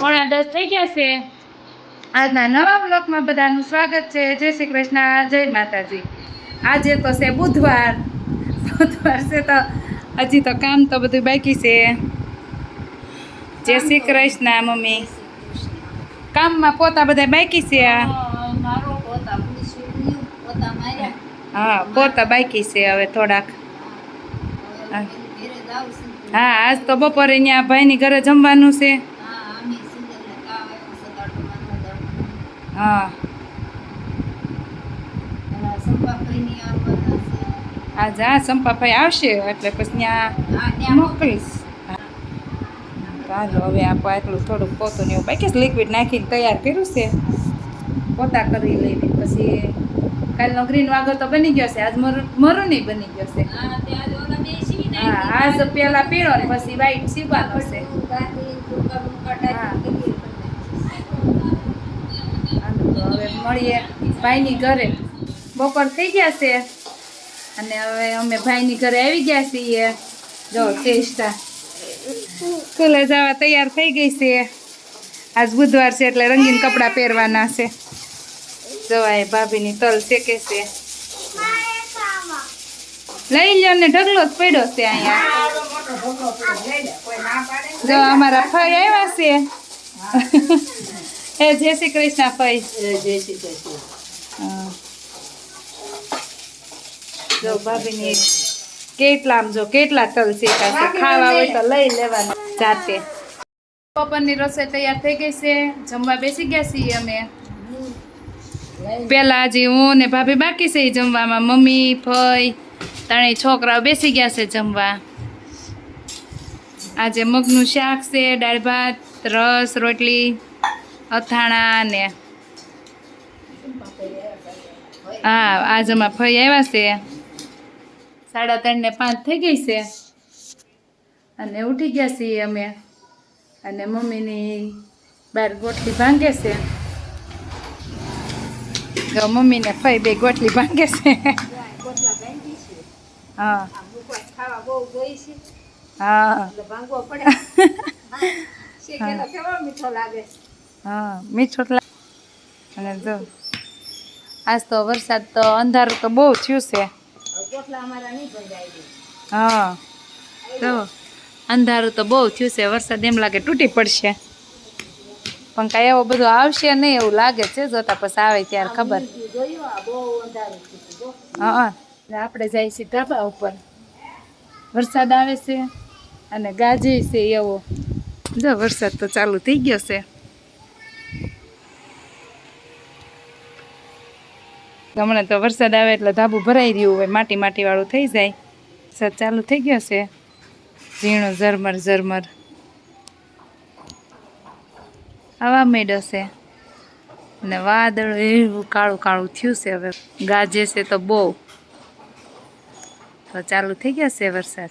પોણા દસ થઈ ગયા છે. આજના નવા બ્લોકમાં બધાનું સ્વાગત છે. જય શ્રી કૃષ્ણ. જય માતાજી. આજે તો છે બુધવાર. બુધવાર છે તો હજી તો કામ તો બધું બાકી છે. જય શ્રી કૃષ્ણ મમ્મી. કામમાં પોતા બધા બાકી છે? હા પોતા બાકી છે હવે થોડાક. હા આજ તો બપોરે અહીંયા ભાઈની ઘરે જમવાનું છે હા અમે સુંદરને કાવ આવ્યો સદાડો માનો દડો હા જા સંપાભાઈ આવશે એટલે પછી ત્યાં મોકલીશ. ચાલો હવે આપણે આટલું થોડુંક પોતું ને એવું બાકી લિક્વિડ નાખીને તૈયાર કર્યું છે. પોતા કરી લઈને પછી કાલનો ગ્રીન વાગો તો બની ગયો છે. આજ મરૂ મરું નહીં બની ગયો છે. હા હા આજ પેલા પીળો ને પછી વ્હાઈટ સીવવાનો છે ગાતી ટૂંકા ટૂંકા હા. ટાઈપ હાલો તો હવે મળીએ ભાઈની ઘરે. બપોર થઈ ગયા છે. અને હવે અમે ભાઈની ઘરે આવી ગયા છીએ. જો ચેષ્ટા સ્કૂલે જવા તૈયાર થઈ ગઈ છે. આજ બુધવાર છે એટલે રંગીન કપડાં પહેરવાના છે. જવાય ભાભીની તલ શેકે છે. લઈ લ્યો ને ઢગલો જ પડ્યો છે અહીંયા. જો, અમારા ફાઈ આવ્યા છે. એ જય શ્રી કૃષ્ણ ફઈ હા. જો ભાભીની કેટલા આમ જો કેટલા તલ શેકા છે ખાવા હોય તો લઈ લેવાનું. જાતે. બપોરની રસોઈ તૈયાર થઈ ગઈ છે. જમવા બેસી ગયા છીએ અમે. પેલા હજી હું ને ભાભી બાકી છે જમવામાં. મમ્મી ફઈ ત્રણેય છોકરાઓ બેસી ગયા છે જમવા. આજે મગનું શાક છે દાળ ભાત રસ રોટલી. અથાણા ને. હા, આજ અમારા ફઈ આવ્યા છે. સાડા ત્રણ ને પાંચ થઈ ગઈ છે. અને ઉઠી ગયા છીએ અમે. અને મમ્મીની બાર ગોટલી ભાંગે છે. મમ્મીને મમ્મી ફઈ બે ગોટલી ભાંગે છે. હા. હા. હા, મીઠું અને જો, આજ તો વરસાદ તો અંધારું તો બહુ થયું છે. હા તો અંધારું તો બહુ થયું છે. વરસાદ એમ લાગે તૂટી પડશે. પણ કાંઈ એવો બધો આવશે નહીં એવું લાગે છે, જોતા પછી આવે ત્યારે ખબર. જો હા. આપણે જાય છે ધાબા ઉપર. વરસાદ આવે છે અને ગાજે છે એવો. જો, વરસાદ તો ચાલુ થઈ ગયો છે. હમણાં તો વરસાદ આવે એટલે ધાબુ ભરાઈ રહ્યું હોય, માટી માટી વાળું થઈ જાય. વરસાદ ચાલુ થઈ ગયો છે. ઝીણો, ઝરમર ઝરમર. આવા મેડો છે અને વાદળ એવું કાળું કાળું થયું છે હવે. ગાજે છે તો બહુ. તો ચાલુ થઈ ગયો છે વરસાદ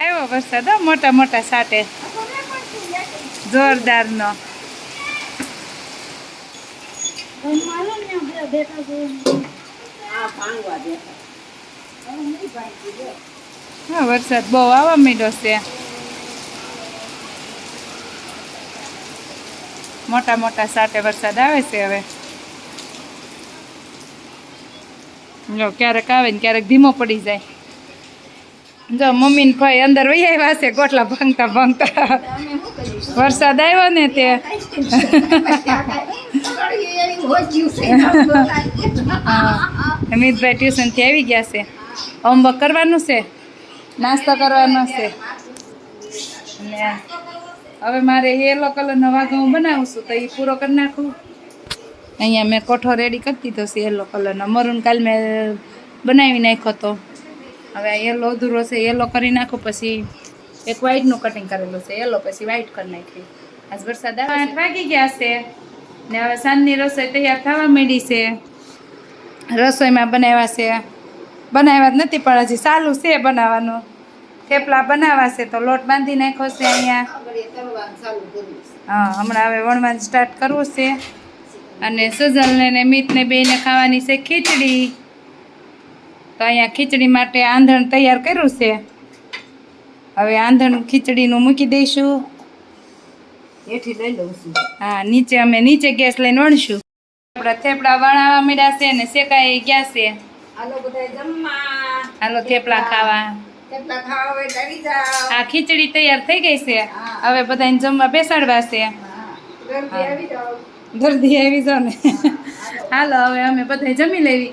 આવ્યો વરસાદ મોટા મોટા સાટે. જોરદારનો. હા, વરસાદ બહુ આવવા મીડો છે. મોટા મોટા સાટે વરસાદ આવે છે હવે. જો ક્યારેક આવે ને ક્યારેક ધીમો પડી જાય. જો મમ્મી ને ભાઈ અંદર વહી આવ્યા છે, ગોટલા ભાંગતા ભાંગતા. વરસાદ આવ્યો ને તે. અમિતભાઈ ટ્યુશનથી આવી ગયા છે. હોમવર્ક કરવાનું છે, નાસ્તો કરવાનો છે. અને હવે મારે યલો કલરનો વાઘો હું બનાવું છું તો એ પૂરો કરી નાખું. અહીંયા મેં કોઠો રેડી કરી દીધો છે યલો કલરનો મરૂન કાલ મેં બનાવી નાખ્યો તો. હવે આ યલો અધૂરો છે યલો કરી નાખો પછી એક વ્હાઈટનું કટિંગ કરેલું છે યલો પછી વ્હાઈટ કરી નાખ્યું આજ વરસાદ આઠ વાગી ગયા છે ને હવે સાંજની રસોઈ તૈયાર થવા માંડી છે. રસોઈમાં બનાવ્યા છે. બનાવ્યા જ નથી પણ હજી ચાલુ છે બનાવવાનું. થેપલા બનાવવા છે તો લોટ બાંધી નાખ્યો છે અહીંયા. હા હમણાં હવે વણવાનું સ્ટાર્ટ કરવું છે. અને સજલને ને મિતને બેને ખાવાની છે ખીચડી. તો અહીંયા ખીચડી માટે આંધણ તૈયાર કર્યું છે. હવે આંધણ ખીચડીનું મૂકી દઈશું. એથી લઈ લઉં છું. હા નીચે અમે નીચે ગેસ લઈને વણશું. આપણા થેપલા વણાવા મળ્યા છે ને શેકાઈ ગયા છે. હાલો બધા જમવા. હાલો થેપલા ખાવા. હા આ ખીચડી તૈયાર થઈ ગઈ છે. હવે બધાને જમવા બેસાડવા છે. દર્દી આવી જાઓ. આવી જાઓ ને. હાલો. હવે અમે બધા જમી લેવી.